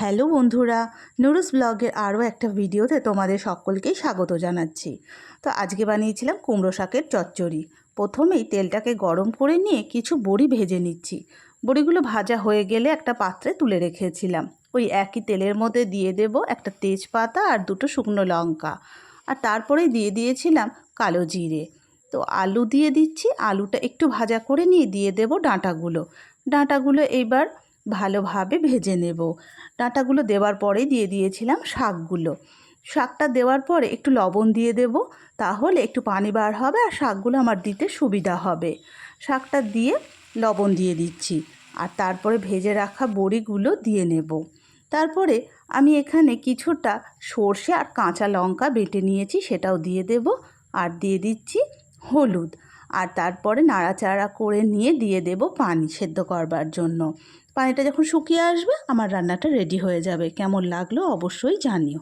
Hello বন্ধুরা, নুরুস ব্লগের আরও একটা ভিডিওতে তোমাদের সকলকেই স্বাগত জানাচ্ছি। তো আজকে বানিয়েছিলাম কুমড়ো শাকের চচ্চড়ি। প্রথমেই তেলটাকে গরম করে নিয়ে কিছু বড়ি ভেজে নিচ্ছি। বড়িগুলো ভাজা হয়ে গেলে একটা পাত্রে তুলে রেখেছিলাম। ওই একই তেলের মধ্যে দিয়ে দেব একটা তেজপাতা আর দুটো শুকনো লঙ্কা। আর তারপরে দিয়ে দিয়েছিলাম কালো জিরে। তো আলু দিয়ে দিচ্ছি, আলুটা একটু ভাজা করে নিয়ে দিয়ে দেব ডাঁটাগুলো। ডাঁটাগুলো এইবার ভালোভাবে ভেজে নেব। ডাঁটাগুলো দেওয়ার পরে দিয়ে দিয়েছিলাম শাকগুলো। শাকটা দেওয়ার পরে একটু লবণ দিয়ে দেব, তাহলে একটু পানি বার হবে আর শাকগুলো আমার দিতে সুবিধা হবে। শাকটা দিয়ে লবণ দিয়ে দিচ্ছি আর তারপরে ভেজে রাখা বড়িগুলো দিয়ে নেব। তারপরে আমি এখানে কিছুটা সর্ষে আর কাঁচা লঙ্কা বেটে নিয়েছি, সেটাও দিয়ে দেব। আর দিয়ে দিচ্ছি হলুদ। আর তারপরে নাড়াচাড়া করে নিয়ে দিয়ে দেব পানি সেদ্ধ করবার জন্য। পানিটা যখন শুকিয়ে আসবে, আমার রান্নাটা রেডি হয়ে যাবে। কেমন লাগল অবশ্যই জানিও।